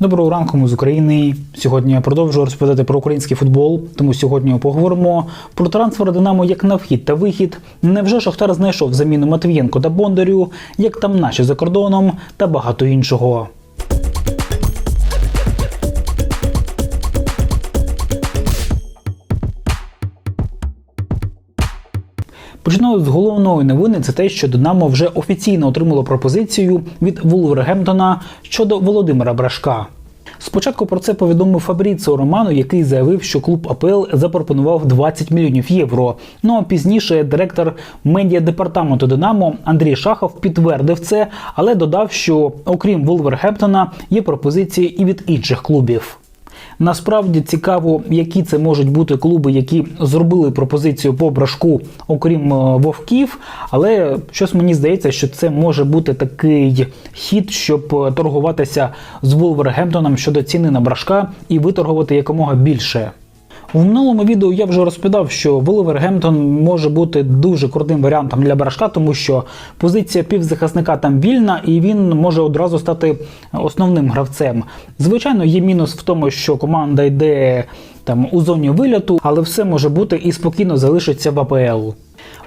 Доброго ранку, ми з України. Сьогодні я продовжую розповідати про український футбол. Тому сьогодні поговоримо про трансфер Динамо як на вхід та вихід. Невже Шахтар знайшов заміну Матвієнко та Бондарю, як там наші за кордоном та багато іншого. Починаю з головної новини. Це те, що Динамо вже офіційно отримало пропозицію від Вулвергемптона щодо Володимира Брашка. Спочатку про це повідомив Фабріціо Романо, який заявив, що клуб АПЛ запропонував 20 мільйонів євро. Ну а пізніше директор медіадепартаменту Динамо Андрій Шахов підтвердив це, але додав, що окрім Вулвергемптона є пропозиції і від інших клубів. Насправді цікаво, які це можуть бути клуби, які зробили пропозицію по брашку, окрім е, вовків. Але щось мені здається, що це може бути такий хід, щоб е, торгуватися з Вулвергемптоном щодо ціни на брашка і виторгувати якомога більше. У минулому відео я вже розповідав, що Вулвергемптон може бути дуже крутим варіантом для Брашка, тому що позиція півзахисника там вільна, і він може одразу стати основним гравцем. Звичайно, є мінус в тому, що команда йде там у зоні виліту, але все може бути і спокійно залишиться в АПЛ.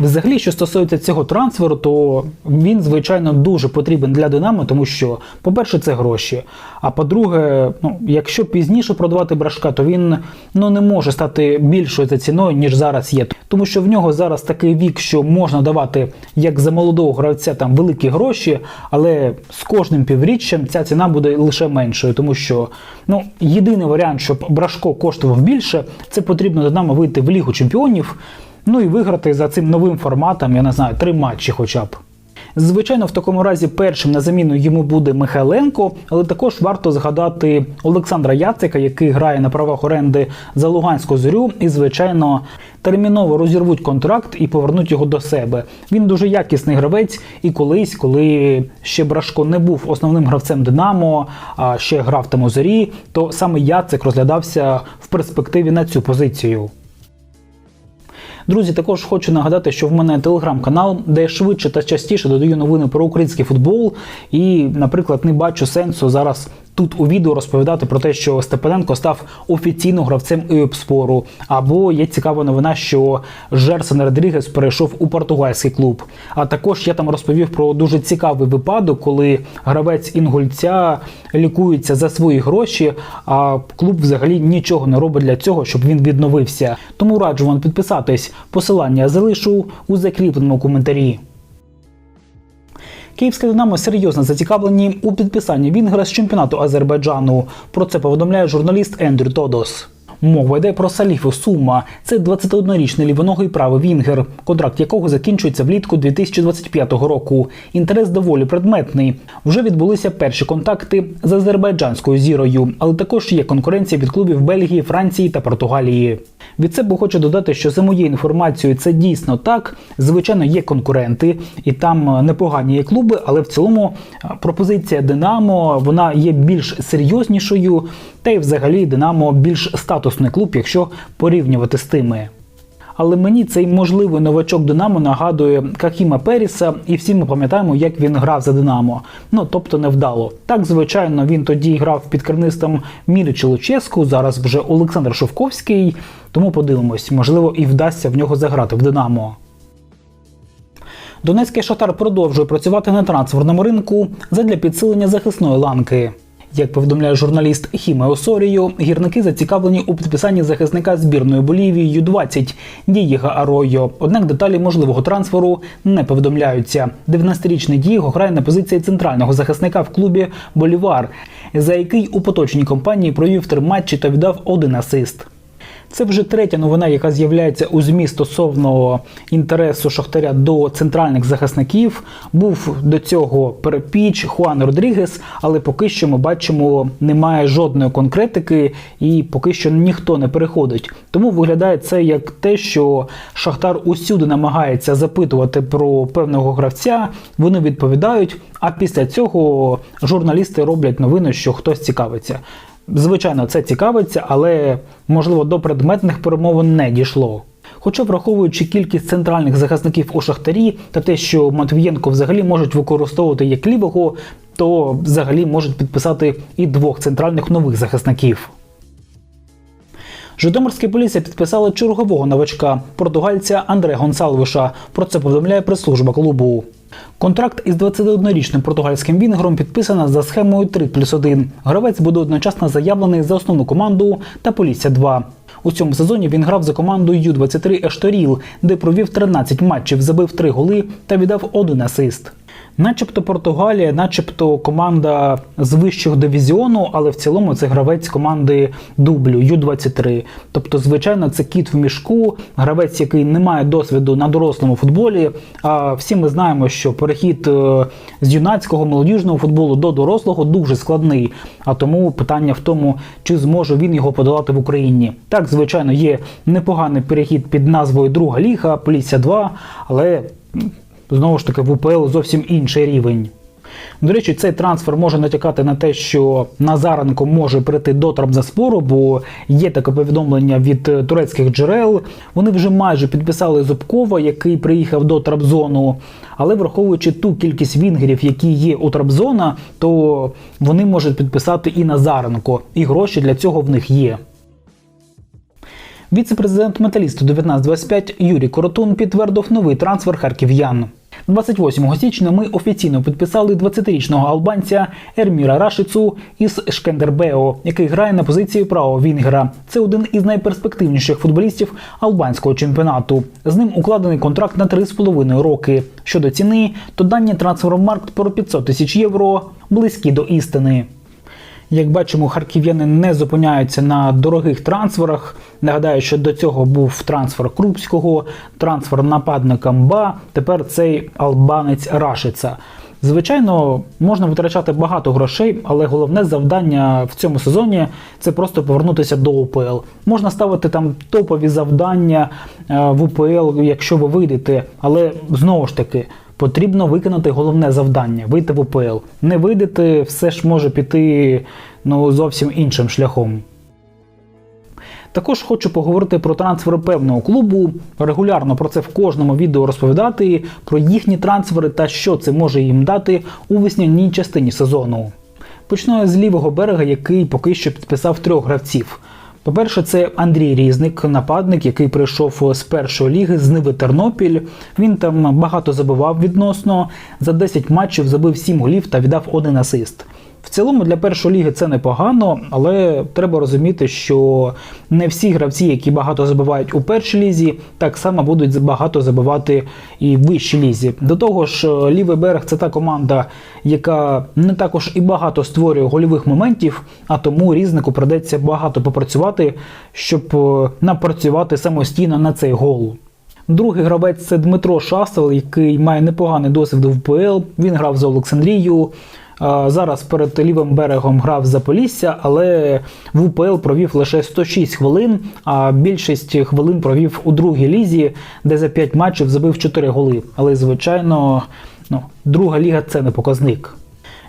Взагалі, що стосується цього трансферу, то він, звичайно, дуже потрібен для Динамо, тому що, по-перше, це гроші. А по-друге, ну, якщо пізніше продавати брашка, то він ну, не може стати більшою за ціною, ніж зараз є. Тому що в нього зараз такий вік, що можна давати як за молодого гравця там великі гроші, але з кожним півріччям ця ціна буде лише меншою, тому що ну, єдиний варіант, щоб брашко коштував більше, це потрібно Динамо вийти в Лігу чемпіонів. Ну і виграти за цим новим форматом, я не знаю, три матчі хоча б. Звичайно, в такому разі першим на заміну йому буде Михайленко, але також варто згадати Олександра Яцика, який грає на правах оренди за Луганську зорю, і, звичайно, терміново розірвуть контракт і повернуть його до себе. Він дуже якісний гравець, і колись, коли ще Брашко не був основним гравцем Динамо, а ще грав там у зорі, то саме Яцик розглядався в перспективі на цю позицію. Друзі, також хочу нагадати, що в мене телеграм-канал, де я швидше та частіше додаю новини про український футбол. І, наприклад, не бачу сенсу зараз тут у відео розповідати про те, що Степаненко став офіційно гравцем ЮПСПОРу. Або є цікава новина, що Жерсон Родрігес перейшов у португальський клуб. А також я там розповів про дуже цікавий випадок, коли гравець інгульця лікується за свої гроші, а клуб взагалі нічого не робить для цього, щоб він відновився. Тому раджу вам підписатись. Посилання залишу у закріпленому коментарі. Київське Динамо серйозно зацікавлені у підписанні Вінгера з чемпіонату Азербайджану. Про це повідомляє журналіст Ендрю Тодос. Мова йде про Саліфу Сума. Це 21-річний лівоногий правий Вінгер, контракт якого закінчується влітку 2025 року. Інтерес доволі предметний. Вже відбулися перші контакти з азербайджанською зірою, але також є конкуренція від клубів Бельгії, Франції та Португалії. Від себе хочу додати, що за моєю інформацією це дійсно так. Звичайно, є конкуренти, і там непогані є клуби, але в цілому пропозиція Динамо вона є більш серйознішою, та й взагалі Динамо більш статусний клуб, якщо порівнювати з тими. Але мені цей можливий новачок Динамо нагадує Кахіма Періса, і всі ми пам'ятаємо, як він грав за Динамо. Ну тобто невдало. Так, звичайно, він тоді грав під керівництвом Мірі Челуческу, зараз вже Олександр Шовковський. Тому подивимось, можливо, і вдасться в нього заграти в Динамо. Донецький шахтар продовжує працювати на трансферному ринку задля підсилення захисної ланки. Як повідомляє журналіст Хіме Осоріо, гірники зацікавлені у підписанні захисника збірної Болівії Ю-20 Дієга Аройо. Однак деталі можливого трансферу не повідомляються. 19-річний Дієго грає на позиції центрального захисника в клубі Болівар, за який у поточній компанії провів три матчі та віддав один асист. Це вже третя новина, яка з'являється у змі стосовно інтересу Шахтаря до центральних захисників. Був до цього перепіч Хуан Родрігес, але поки що ми бачимо, немає жодної конкретики, і поки що ніхто не переходить. Тому виглядає це як те, що Шахтар усюди намагається запитувати про певного гравця. Вони відповідають. А після цього журналісти роблять новину, що хтось цікавиться. Звичайно, це цікавиться, але можливо до предметних перемовин не дійшло. Хоча, враховуючи кількість центральних захисників у Шахтарі та те, що Матвієнко взагалі можуть використовувати як лівого, то взагалі можуть підписати і двох центральних нових захисників. Житомирська поліція підписала чергового новачка португальця Андре Гонсалвиша. Про це повідомляє прес-служба клубу. Контракт із 21-річним португальським вінгером підписано за схемою 3 плюс 1. Гравець буде одночасно заявлений за основну команду та Полісся 2. У цьому сезоні він грав за команду Ю-23 Ешторіл, де провів 13 матчів, забив 3 голи та віддав один асист. Начебто Португалія, начебто команда з вищого дивізіону, але в цілому це гравець команди дублю Ю-23. Тобто, звичайно, це кіт в мішку, гравець, який не має досвіду на дорослому футболі. А всі ми знаємо, що перехід е, з юнацького молодіжного футболу до дорослого дуже складний. А тому питання в тому, чи зможе він його подолати в Україні. Так, звичайно, є непоганий перехід під назвою Друга Ліга, Полісся 2, але знову ж таки в УПЛ зовсім інший рівень. До речі, цей трансфер може натякати на те, що Назаренко може прийти до Трабзаспору, бо є таке повідомлення від е, турецьких джерел. Вони вже майже підписали Зубкова, який приїхав до Трабзону. Але враховуючи ту кількість вінгерів, які є у Трабзона, то вони можуть підписати і Назаренко, і гроші для цього в них є. Віце-президент металісту 1925 Юрій Коротун підтвердив новий трансфер харків'ян. 28 січня ми офіційно підписали 20-річного албанця Ерміра Рашицу із Шкендербео, який грає на позиції правого вінгера. Це один із найперспективніших футболістів албанського чемпіонату. З ним укладений контракт на 3,5 роки. Щодо ціни, то дані трансфермаркт про 500 тисяч євро близькі до істини. Як бачимо, харків'яни не зупиняються на дорогих трансферах. Нагадаю, що до цього був трансфер Крупського, трансфер нападника Мба. Тепер цей албанець Рашиця. Звичайно, можна витрачати багато грошей, але головне завдання в цьому сезоні це просто повернутися до УПЛ. Можна ставити там топові завдання е, в УПЛ, якщо ви вийдете, але знову ж таки. Потрібно виконати головне завдання вийти в УПЛ. Не вийдете, все ж може піти ну, зовсім іншим шляхом. Також хочу поговорити про трансфери певного клубу. Регулярно про це в кожному відео розповідати, про їхні трансфери та що це може їм дати у весняній частині сезону. Почну я з лівого берега, який поки що підписав трьох гравців. По-перше, це Андрій Різник, нападник, який прийшов з першої ліги з Ниви Тернопіль. Він там багато забивав відносно. За 10 матчів забив 7 голів та віддав один асист. В цілому для першої ліги це непогано, але треба розуміти, що не всі гравці, які багато забивають у першій лізі, так само будуть багато забивати і в вищій лізі. До того ж, лівий берег це та команда, яка не також і багато створює гольових моментів, а тому різнику придеться багато попрацювати, щоб е, напрацювати самостійно на цей гол. Другий гравець це Дмитро Шасел, який має непоганий досвід в УПЛ. Він грав за Олександрію. Зараз перед лівим берегом грав за Полісся, але в УПЛ провів лише 106 хвилин, а більшість хвилин провів у другій лізі, де за 5 матчів забив 4 голи. Але, звичайно, ну, друга ліга це не показник.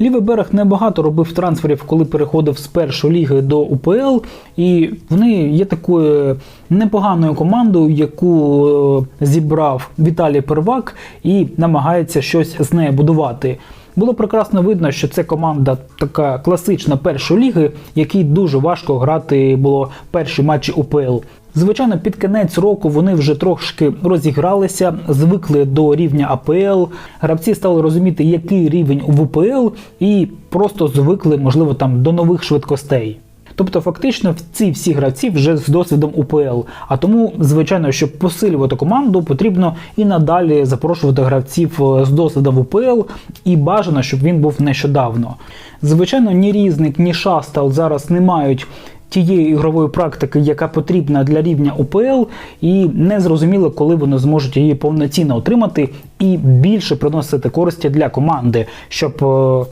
Лівий берег небагато робив трансферів, коли переходив з першої ліги до УПЛ, і вони є такою непоганою командою, яку е, зібрав Віталій Первак і намагається щось з нею будувати. Було прекрасно видно, що це команда така класична першої ліги, якій дуже важко грати було перші матчі УПЛ. Звичайно, під кінець року вони вже трошки розігралися, звикли до рівня АПЛ. Гравці стали розуміти, який рівень в УПЛ, і просто звикли, можливо, там до нових швидкостей. Тобто, фактично, ці всі гравці вже з досвідом УПЛ. А тому, звичайно, щоб посилювати команду, потрібно і надалі запрошувати гравців е, з досвідом УПЛ, і бажано, щоб він був нещодавно. Звичайно, ні різник, ні шастал зараз не мають. Тієї ігрової практики, яка потрібна для рівня УПЛ, і не зрозуміло, коли вони зможуть її повноцінно отримати і більше приносити користі для команди, щоб е,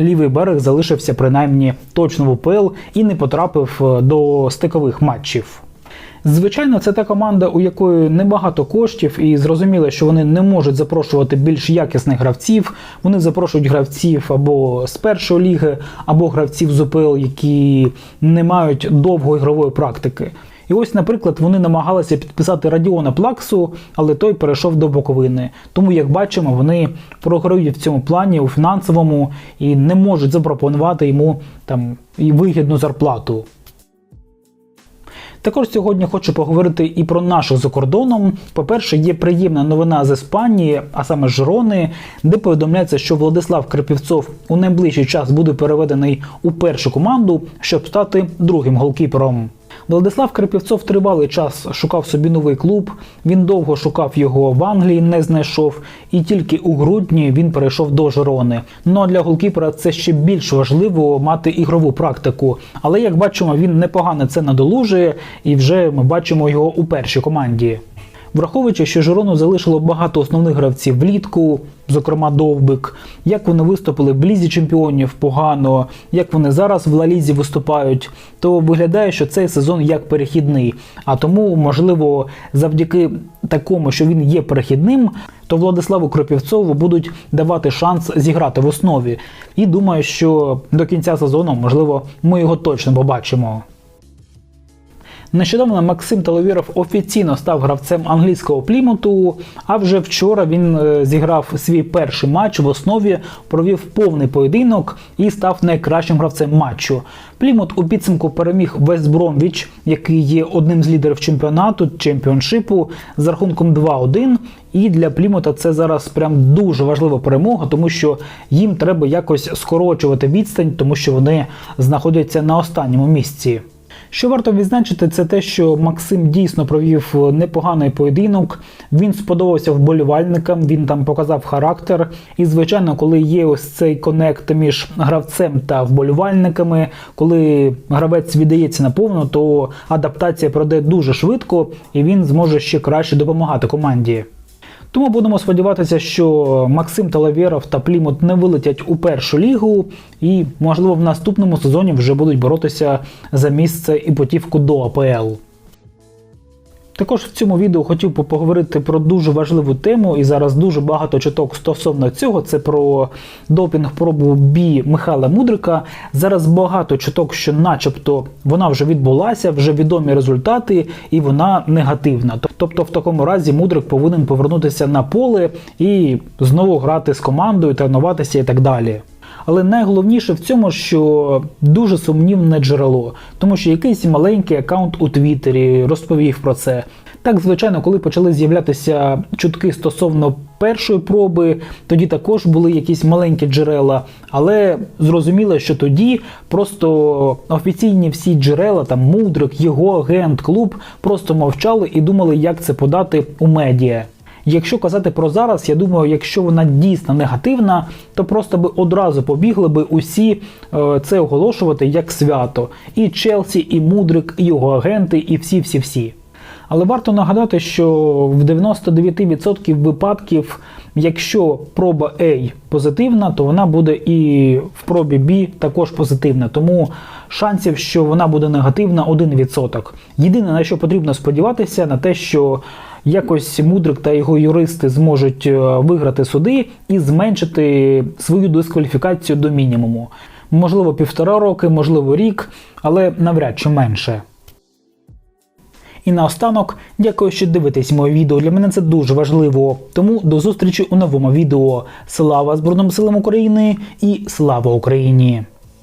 лівий берег залишився принаймні точно в УПЛ і не потрапив е, до стикових матчів. Звичайно, це та команда, у якої небагато коштів, і зрозуміло, що вони не можуть запрошувати більш якісних гравців. Вони запрошують гравців або з першої ліги, або гравців з УПЛ, які не мають довгої ігрової практики. І ось, наприклад, вони намагалися підписати Радіона Плаксу, але той перейшов до Буковини. Тому, як бачимо, вони програють в цьому плані у фінансовому і не можуть запропонувати йому там і вигідну зарплату. Також сьогодні хочу поговорити і про наших за кордоном. По-перше, є приємна новина з Іспанії, а саме з Жирони, де повідомляється, що Владислав Крапівцов у найближчий час буде переведений у першу команду, щоб стати другим голкіпером. Владислав Крипівцов тривалий час шукав собі новий клуб. Він довго шукав його в Англії, не знайшов, і тільки у грудні він перейшов до Жерони. Ну а для голкіпера це ще більш важливо мати ігрову практику. Але як бачимо, він непогано це надолужує, і вже ми бачимо його у першій команді. Враховуючи, що Жирону залишило багато основних гравців влітку, зокрема Довбик, як вони виступили в лізі чемпіонів погано, як вони зараз в Ла-Лізі виступають, то виглядає, що цей сезон як перехідний. А тому, можливо, завдяки такому, що він є перехідним, то Владиславу Кропівцову будуть давати шанс зіграти в основі. І думаю, що до кінця сезону, можливо, ми його точно побачимо. Нещодавно Максим Таловіров офіційно став гравцем англійського плімуту. А вже вчора він е, зіграв свій перший матч в основі, провів повний поєдинок і став найкращим гравцем матчу. Плімут у підсумку переміг Вест Бромвіч, який є одним з лідерів чемпіонату чемпіоншипу з рахунком 2-1. І для Плімута це зараз прям дуже важлива перемога, тому що їм треба якось скорочувати відстань, тому що вони знаходяться на останньому місці. Що варто відзначити, це те, що Максим дійсно провів непоганий поєдинок. Він сподобався вболівальникам, він там показав характер. І, звичайно, коли є ось цей конект між гравцем та вболівальниками, коли гравець віддається наповну, то адаптація пройде дуже швидко і він зможе ще краще допомагати команді. Тому будемо сподіватися, що Максим Талавєров та Плімут не вилетять у першу лігу, і, можливо, в наступному сезоні вже будуть боротися за місце і путівку до АПЛ. Також в цьому відео хотів поговорити про дуже важливу тему, і зараз дуже багато чуток стосовно цього. Це про допінг-пробу бі Михайла Мудрика. Зараз багато чуток, що, начебто, вона вже відбулася, вже відомі результати, і вона негативна. Тобто, в такому разі Мудрик повинен повернутися на поле і знову грати з командою, тренуватися і так далі. Але найголовніше в цьому, що дуже сумнівне джерело, тому що якийсь маленький аккаунт у Твіттері розповів про це. Так, звичайно, коли почали з'являтися чутки стосовно першої проби, тоді також були якісь маленькі джерела, але зрозуміло, що тоді просто офіційні всі джерела, там Мудрик, його агент, клуб просто мовчали і думали, як це подати у медіа. Якщо казати про зараз, я думаю, якщо вона дійсно негативна, то просто би одразу побігли би усі е, це оголошувати як свято. І Челсі, і Мудрик, і його агенти, і всі-всі-всі. Але варто нагадати, що в 99% випадків, якщо проба A позитивна, то вона буде і в пробі B також позитивна. Тому шансів, що вона буде негативна, 1%. Єдине, на що потрібно сподіватися, на те, що якось Мудрик та його юристи зможуть е, виграти суди і зменшити свою дискваліфікацію до мінімуму. Можливо, півтора роки, можливо, рік, але навряд чи менше. І наостанок, дякую, що дивитесь моє відео. Для мене це дуже важливо. Тому до зустрічі у новому відео. Слава Збройним силам України і слава Україні!